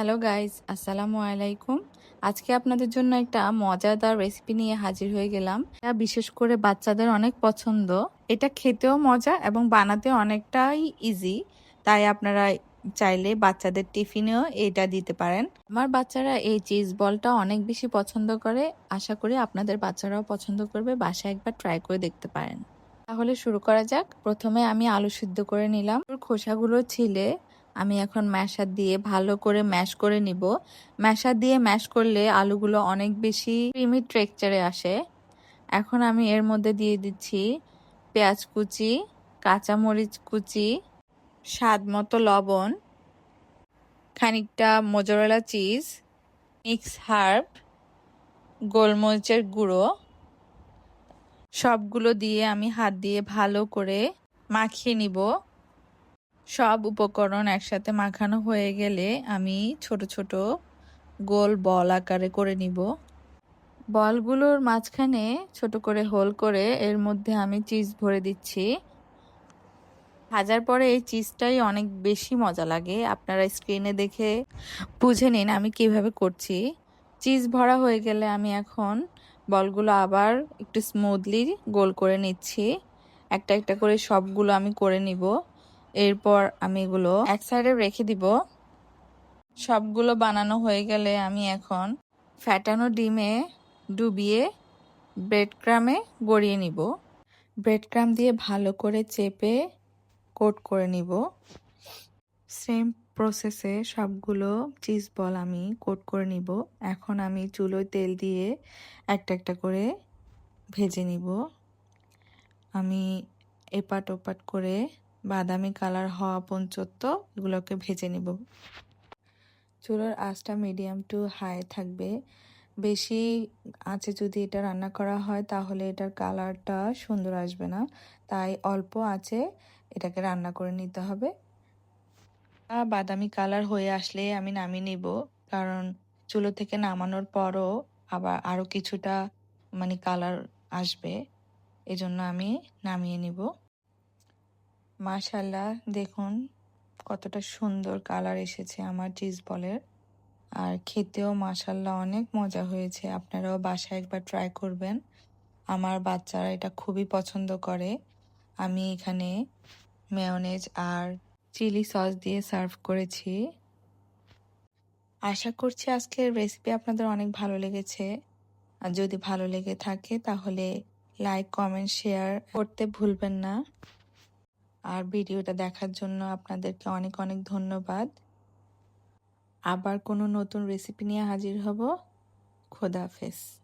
Hello guys আসসালামু আলাইকুম আজকে আপনাদের জন্য একটা মজাদার রেসিপি নিয়ে হাজির হয়ে গেলাম। এটা বিশেষ করে বাচ্চাদের অনেক পছন্দ। এটা খেতেও মজা এবং বানাতেও অনেকটাই ইজি তাই আপনারা চাইলে বাচ্চাদের টিফিনেও এটা দিতে পারেন। আমার বাচ্চারা এই চিজ বলটা অনেক বেশি পছন্দ করে। আশা করি আপনাদের বাচ্চারাও পছন্দ করবে। বাসায় একবার ট্রাই করে দেখতে পারেন। তাহলে শুরু করা যাক। প্রথমে আমি আলু সিদ্ধ করে নিলাম। খোসাগুলো ছিলে। আমি এখন ম্যাশার দিয়ে ভালো করে ম্যাশ করে নিব। ম্যাশার দিয়ে ম্যাশ করলে আলুগুলো অনেক বেশি ক্রিমি ট্রেকচারে আসে। এখন আমি এর মধ্যে দিয়ে দিচ্ছি পেঁয়াজ কুচি, কাঁচামরিচ কুচি, স্বাদ মতো লবণ, খানিকটা মোজরেলা চিজ, মিক্স হার্ব, গোলমরিচের গুঁড়ো, সবগুলো দিয়ে আমি হাত দিয়ে ভালো করে মাখিয়ে নিব। সব উপকরণ একসাথে মাখানো হয়ে গেলে আমি ছোট ছোট গোল বল আকারে করে নিব। বলগুলোর মাঝখানে ছোট করে হোল করে এর মধ্যে আমি চিজ ভরে দিচ্ছি। ভাজার পরে এই চিজটাই অনেক বেশি মজা লাগে। আপনারা স্ক্রিনে দেখে বুঝে নিন আমি কীভাবে করছি। চিজ ভরা হয়ে গেলে আমি এখন বলগুলো আবার একটু স্মুথলি গোল করে নিচ্ছি। একটা একটা করে সবগুলো আমি করে নিব। এরপর আমি এগুলো এক সাইডে রেখে দিব। সবগুলো বানানো হয়ে গেলে আমি এখন ফ্যাটানো ডিমে ডুবিয়ে ব্রেড ক্রামে গড়িয়ে নিব। ব্রেড ক্রাম দিয়ে ভালো করে চেপে কোট করে নিব। সেম প্রসেসে সবগুলো চিজ বল আমি কোট করে নিব। এখন আমি চুলোয় তেল দিয়ে একটা একটা করে ভেজে নিব। আমি এপাট ওপাট করে বাদামি কালার হওয়া পর্যন্ত এগুলোকে ভেজে নেব। চুলোর আঁচটা মিডিয়াম টু হাই থাকবে। বেশি আঁচে যদি এটা রান্না করা হয়, তাহলে এটার কালারটা সুন্দর আসবে না। তাই অল্প আঁচে এটাকে রান্না করে নিতে হবে। বাদামি কালার হয়ে আসলে আমি নামিয়ে নিব, কারণ চুলো থেকে নামানোর পরও আবার আরও কিছুটা মানে কালার আসবে। এজন্য আমি নামিয়ে নিব। মাশাল্লাহ দেখুন কতটা সুন্দর কালার এসেছে আমার চিজ বলের। আর খেতেও মাশাল্লাহ অনেক মজা হয়েছে, আপনারাও বাসায় একবার ট্রাই করবেন। আমার বাচ্চারা এটা খুবই পছন্দ করে। আমি এখানে মেয়নেজ আর চিলি সস দিয়ে সার্ভ করেছি। আশা করছি আজকের রেসিপি আপনাদের অনেক ভালো লেগেছে। আর যদি ভালো লেগে থাকে তাহলে লাইক কমেন্ট শেয়ার করতে ভুলবেন না। আর ভিডিওটা দেখার জন্য আপনাদেরকে অনেক অনেক ধন্যবাদ। আবার কোনো নতুন রেসিপি নিয়ে হাজির হব। খোদাফেজ